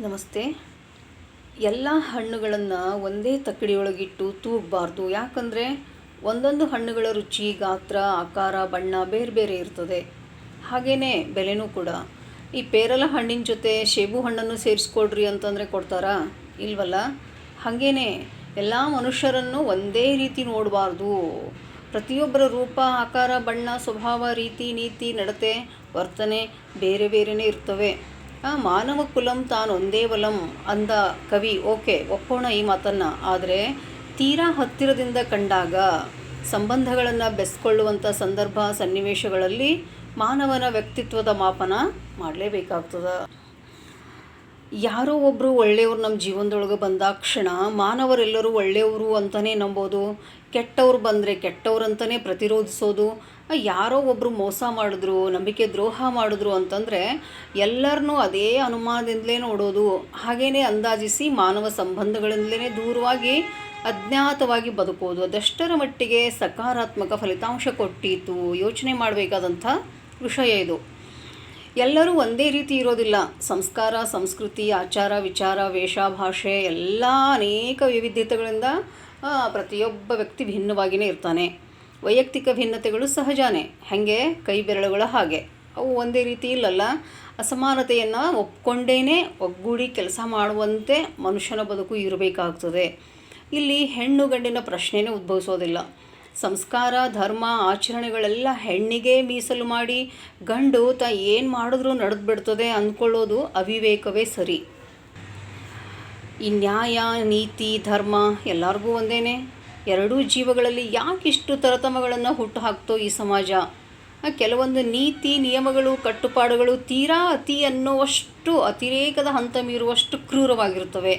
ನಮಸ್ತೆ. ಎಲ್ಲ ಹಣ್ಣುಗಳನ್ನು ಒಂದೇ ತಕ್ಕಡಿಯೊಳಗಿಟ್ಟು ತೂಗಬಾರ್ದು. ಯಾಕಂದರೆ ಒಂದೊಂದು ಹಣ್ಣುಗಳ ರುಚಿ, ಗಾತ್ರ, ಆಕಾರ, ಬಣ್ಣ ಬೇರೆ ಬೇರೆ ಇರ್ತದೆ. ಹಾಗೆಯೇ ಬೆಲೆನೂ ಕೂಡ. ಈ ಪೇರಲ ಹಣ್ಣಿನ ಜೊತೆ ಸೇಬು ಹಣ್ಣನ್ನು ಸೇರಿಸ್ಕೊಡ್ರಿ ಅಂತಂದರೆ ಕೊಡ್ತಾರಾ? ಇಲ್ವಲ್ಲ? ಹಾಗೇ ಎಲ್ಲ ಮನುಷ್ಯರನ್ನು ಒಂದೇ ರೀತಿ ನೋಡಬಾರ್ದು. ಪ್ರತಿಯೊಬ್ಬರ ರೂಪ, ಆಕಾರ, ಬಣ್ಣ, ಸ್ವಭಾವ, ರೀತಿ, ನೀತಿ, ನಡತೆ, ವರ್ತನೆ ಬೇರೆ ಬೇರೆಯೇ ಇರ್ತವೆ. ಮಾನವ ಕುಲಂ ತಾನೊಂದೇ ವಲಂ ಅಂದ ಕವಿ ಓಕೆ, ಒಪ್ಪೋಣ ಈ ಮಾತನ್ನು. ಆದರೆ ತೀರಾ ಹತ್ತಿರದಿಂದ ಕಂಡಾಗ ಸಂಬಂಧಗಳನ್ನು ಬೆಸ್ಕೊಳ್ಳುವಂಥ ಸಂದರ್ಭ ಸನ್ನಿವೇಶಗಳಲ್ಲಿ ಮಾನವನ ವ್ಯಕ್ತಿತ್ವದ ಮಾಪನ ಮಾಡಲೇಬೇಕಾಗ್ತದೆ. ಯಾರೋ ಒಬ್ಬರು ಒಳ್ಳೆಯವ್ರು ನಮ್ಮ ಜೀವನದೊಳಗೆ ಬಂದಾಕ್ಷಣ ಮಾನವರೆಲ್ಲರೂ ಒಳ್ಳೆಯವರು ಅಂತಲೇ ನಂಬೋದು, ಕೆಟ್ಟವ್ರು ಬಂದರೆ ಕೆಟ್ಟವ್ರು ಅಂತಲೇ ಪ್ರತಿರೋಧಿಸೋದು ಯಾರೋ ಒಬ್ಬರು ಮೋಸ ಮಾಡಿದ್ರು, ನಂಬಿಕೆ ದ್ರೋಹ ಮಾಡಿದ್ರು ಅಂತಂದರೆ ಎಲ್ಲರನ್ನೂ ಅದೇ ಅನುಮಾನದಿಂದಲೇ ನೋಡೋದು ಹಾಗೇ ಅಂದಾಜಿಸಿ ಮಾನವ ಸಂಬಂಧಗಳಿಂದಲೇ ದೂರವಾಗಿ ಅಜ್ಞಾತವಾಗಿ ಬದುಕೋದು. ಅದಷ್ಟರ ಮಟ್ಟಿಗೆ ಸಕಾರಾತ್ಮಕ ಫಲಿತಾಂಶ ಕೊಟ್ಟಿತ್ತು ಯೋಚನೆ ಮಾಡಬೇಕಾದಂಥ ವಿಷಯ ಇದು. ಎಲ್ಲರೂ ಒಂದೇ ರೀತಿ ಇರೋದಿಲ್ಲ. ಸಂಸ್ಕಾರ, ಸಂಸ್ಕೃತಿ, ಆಚಾರ, ವಿಚಾರ, ವೇಷ, ಭಾಷೆ ಎಲ್ಲ ಅನೇಕ ವೈವಿಧ್ಯತೆಗಳಿಂದ ಪ್ರತಿಯೊಬ್ಬ ವ್ಯಕ್ತಿ ಭಿನ್ನವಾಗಿಯೇ ಇರ್ತಾನೆ. ವೈಯಕ್ತಿಕ ಭಿನ್ನತೆಗಳು ಸಹಜಾನೇ. ಹಾಗೆ? ಕೈ ಬೆರಳುಗಳ ಹಾಗೆ. ಅವು ಒಂದೇ ರೀತಿ ಇಲ್ಲಲ್ಲ. ಅಸಮಾನತೆಯನ್ನು ಒಪ್ಕೊಂಡೇ ಒಗ್ಗೂಡಿ ಕೆಲಸ ಮಾಡುವಂತೆ ಮನುಷ್ಯನ ಬದುಕು ಇರಬೇಕಾಗ್ತದೆ. ಇಲ್ಲಿ ಹೆಣ್ಣು ಗಂಡಿನ ಪ್ರಶ್ನೆಯೇ ಉದ್ಭವಿಸೋದಿಲ್ಲ. ಸಂಸ್ಕಾರ, ಧರ್ಮ, ಆಚರಣೆಗಳೆಲ್ಲ ಹೆಣ್ಣಿಗೆ ಮೀಸಲು ಮಾಡಿ ಗಂಡು ತ ಏನು ಮಾಡಿದ್ರೂ ನಡೆದು ಬಿಡ್ತದೆ ಅಂದ್ಕೊಳ್ಳೋದು ಅವಿವೇಕವೇ ಸರಿ. ಈ ನ್ಯಾಯ, ನೀತಿ, ಧರ್ಮ ಎಲ್ಲರಿಗೂ ಒಂದೇನೆ. ಎರಡೂ ಜೀವಗಳಲ್ಲಿ ಯಾಕಿಷ್ಟು ತರತಮಗಳನ್ನು ಹುಟ್ಟು ಹಾಕ್ತೋ ಈ ಸಮಾಜ. ಕೆಲವೊಂದು ನೀತಿ, ನಿಯಮಗಳು, ಕಟ್ಟುಪಾಡುಗಳು ತೀರಾ ಅತಿ ಅನ್ನುವಷ್ಟು ಅತಿರೇಕದ ಹಂತ ಮೀರುವಷ್ಟು ಕ್ರೂರವಾಗಿರುತ್ತವೆ.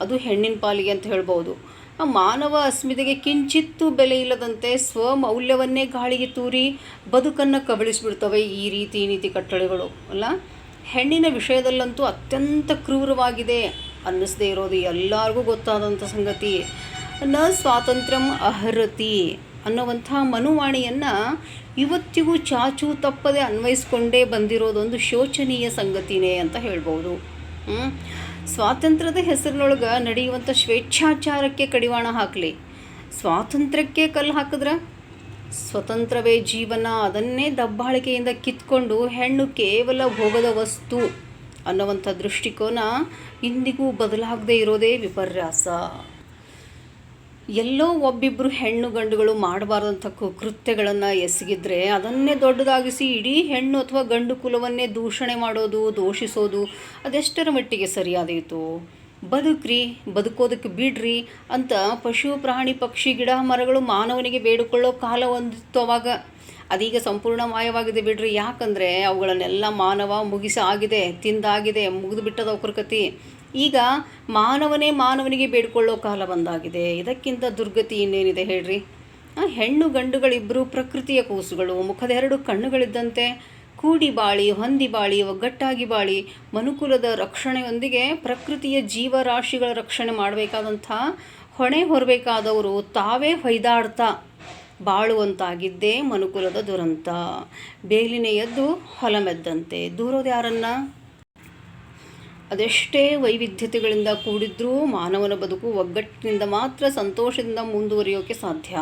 ಅದು ಹೆಣ್ಣಿನ ಪಾಲಿಗೆ ಅಂತ ಹೇಳ್ಬೋದು. ಮಾನವ ಅಸ್ಮಿತೆಗೆ ಕಿಂಚಿತ್ತೂ ಬೆಲೆ ಇಲ್ಲದಂತೆ ಸ್ವಮೌಲ್ಯವನ್ನೇ ಗಾಳಿಗೆ ತೂರಿ ಬದುಕನ್ನು ಕಬಳಿಸಿಬಿಡ್ತವೆ ಈ ರೀತಿ ನೀತಿ ಕಟ್ಟಳೆಗಳು, ಅಲ್ಲ? ಹೆಣ್ಣಿನ ವಿಷಯದಲ್ಲಂತೂ ಅತ್ಯಂತ ಕ್ರೂರವಾಗಿದೆ ಅನ್ನಿಸದೇ ಇರೋದು ಎಲ್ಲರಿಗೂ ಗೊತ್ತಾದಂಥ ಸಂಗತಿ. ನ ಸ್ವಾತಂತ್ರ್ಯಂ ಅರ್ಹತಿ ಅನ್ನುವಂಥ ಮನುವಾಣಿಯನ್ನು ಇವತ್ತಿಗೂ ಚಾಚು ತಪ್ಪದೆ ಅನ್ವಯಿಸ್ಕೊಂಡೇ ಬಂದಿರೋದೊಂದು ಶೋಚನೀಯ ಸಂಗತಿನೇ ಅಂತ ಹೇಳ್ಬೋದು. ಸ್ವಾತಂತ್ರ್ಯದ ಹೆಸರಿನೊಳಗೆ ನಡೆಯುವಂಥ ಸ್ವೇಚ್ಛಾಚಾರಕ್ಕೆ ಕಡಿವಾಣ ಹಾಕಲಿ. ಸ್ವಾತಂತ್ರ್ಯಕ್ಕೆ ಕಲ್ಲು ಹಾಕಿದ್ರೆ? ಸ್ವತಂತ್ರವೇ ಜೀವನ, ಅದನ್ನೇ ದಬ್ಬಾಳಿಕೆಯಿಂದ ಕಿತ್ಕೊಂಡು ಹೆಣ್ಣು ಕೇವಲ ಭೋಗದ ವಸ್ತು ಅನ್ನುವಂಥ ದೃಷ್ಟಿಕೋನ ಇಂದಿಗೂ ಬದಲಾಗದೇ ಇರೋದೇ ವಿಪರ್ಯಾಸ. ಎಲ್ಲೋ ಒಬ್ಬಿಬ್ಬರು ಹೆಣ್ಣು ಗಂಡುಗಳು ಮಾಡಬಾರ್ದಂಥ ಕೃತ್ಯಗಳನ್ನು ಎಸಗಿದ್ರೆ ಅದನ್ನೇ ದೊಡ್ಡದಾಗಿಸಿ ಇಡೀ ಹೆಣ್ಣು ಅಥವಾ ಗಂಡು ಕುಲವನ್ನೇ ದೂಷಣೆ ಮಾಡೋದು, ದೋಷಿಸೋದು, ಅದೆಷ್ಟರ ಮಟ್ಟಿಗೆ ಸರಿಯಾದೀತು? ಬದುಕ್ರಿ, ಬದುಕೋದಕ್ಕೆ ಬಿಡ್ರಿ ಅಂತ ಪಶು, ಪ್ರಾಣಿ, ಪಕ್ಷಿ, ಗಿಡ, ಮರಗಳು ಮಾನವನಿಗೆ ಬೇಡಿಕೊಳ್ಳೋ ಕಾಲ ಒಂದಿತ್ತು ಅವಾಗ. ಅದೀಗ ಸಂಪೂರ್ಣ ಮಾಯವಾಗಿದೆ ಬಿಡ್ರಿ. ಯಾಕಂದರೆ ಅವುಗಳನ್ನೆಲ್ಲ ಮಾನವ ಮುಗಿಸ ಆಗಿದೆ ತಿಂದಾಗಿದೆ ಮುಗಿದು ಬಿಟ್ಟದ ಕತಿ. ಈಗ ಮಾನವನೇ ಮಾನವನಿಗೆ ಬೇಡಿಕೊಳ್ಳೋ ಕಾಲ ಬಂದಾಗಿದೆ. ಇದಕ್ಕಿಂತ ದುರ್ಗತಿ ಇನ್ನೇನಿದೆ ಹೇಳ್ರಿ? ಹೆಣ್ಣು ಗಂಡುಗಳಿಬ್ಬರು ಪ್ರಕೃತಿಯ ಕೂಸುಗಳು ಮುಖದೆರಡು ಕಣ್ಣುಗಳಿದ್ದಂತೆ ಕೂಡಿ ಬಾಳಿ, ಹೊಂದಿ ಬಾಳಿ, ಒಗ್ಗಟ್ಟಾಗಿ ಬಾಳಿ, ಮನುಕುಲದ ರಕ್ಷಣೆಯೊಂದಿಗೆ ಪ್ರಕೃತಿಯ ಜೀವರಾಶಿಗಳ ರಕ್ಷಣೆ ಮಾಡಬೇಕಾದಂಥ ಹೊಣೆ ಹೊರಬೇಕಾದವರು ತಾವೇ ಹೊಯ್ದಾಡ್ತಾ ಬಾಳುವಂತಾಗಿದ್ದೇ ಮನುಕುಲದ ದುರಂತ. ಬೇಲಿನ ಎದ್ದು ಹೊಲಮೆದ್ದಂತೆ ದೂರೋದು ಯಾರನ್ನ ಅದೆಷ್ಟೇ ವೈವಿಧ್ಯತೆಗಳಿಂದ ಕೂಡಿದ್ರೂ ಮಾನವನ ಬದುಕು ಒಗ್ಗಟ್ಟಿನಿಂದ ಮಾತ್ರ ಸಂತೋಷದಿಂದ ಮುಂದುವರಿಯೋಕೆ ಸಾಧ್ಯ.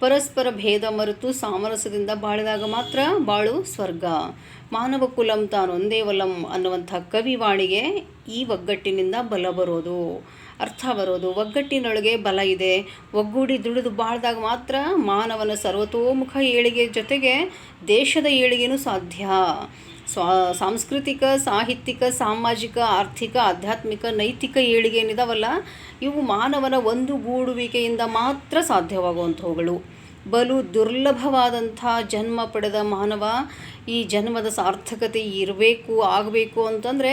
ಪರಸ್ಪರ ಭೇದ ಮರೆತು ಸಾಮರಸ್ಯದಿಂದ ಬಾಳಿದಾಗ ಮಾತ್ರ ಬಾಳು ಸ್ವರ್ಗ. ಮಾನವ ಕುಲಂ ತಾನೊಂದೇ ವಲಂ ಅನ್ನುವಂಥ ಕವಿವಾಣಿಗೆ ಈ ಒಗ್ಗಟ್ಟಿನಿಂದ ಬಲ ಬರೋದು. ಅರ್ಥ ಬರೋದು. ಒಗ್ಗಟ್ಟಿನೊಳಗೆ ಬಲ ಇದೆ. ಒಗ್ಗೂಡಿ ದುಡಿದು ಬಾಳ್ದಾಗ ಮಾತ್ರ ಮಾನವನ ಸರ್ವತೋಮುಖ ಏಳಿಗೆ ಜೊತೆಗೆ ದೇಶದ ಏಳಿಗೆನೂ ಸಾಧ್ಯ. ಸ್ವಾ, ಸಾಂಸ್ಕೃತಿಕ, ಸಾಹಿತ್ಯಿಕ, ಸಾಮಾಜಿಕ, ಆರ್ಥಿಕ, ಆಧ್ಯಾತ್ಮಿಕ, ನೈತಿಕ ಏಳಿಗೆ ಏನಿದಾವಲ್ಲ, ಇವು ಮಾನವನ ಒಂದು ಗೂಡುವಿಕೆಯಿಂದ ಮಾತ್ರ ಸಾಧ್ಯವಾಗುವಂಥವುಗಳು. ಬಲು ದುರ್ಲಭವಾದಂಥ ಜನ್ಮ ಪಡೆದ ಮಾನವ ಈ ಜನ್ಮದ ಸಾರ್ಥಕತೆ ಇರಬೇಕು, ಆಗಬೇಕು ಅಂತಂದರೆ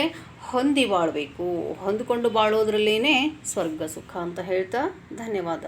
ಹೊಂದಿ ಬಾಳಬೇಕು. ಹೊಂದಿಕೊಂಡು ಬಾಳೋದ್ರಲ್ಲೇ ಸ್ವರ್ಗ ಸುಖ ಅಂತ ಹೇಳ್ತಾ ಧನ್ಯವಾದ.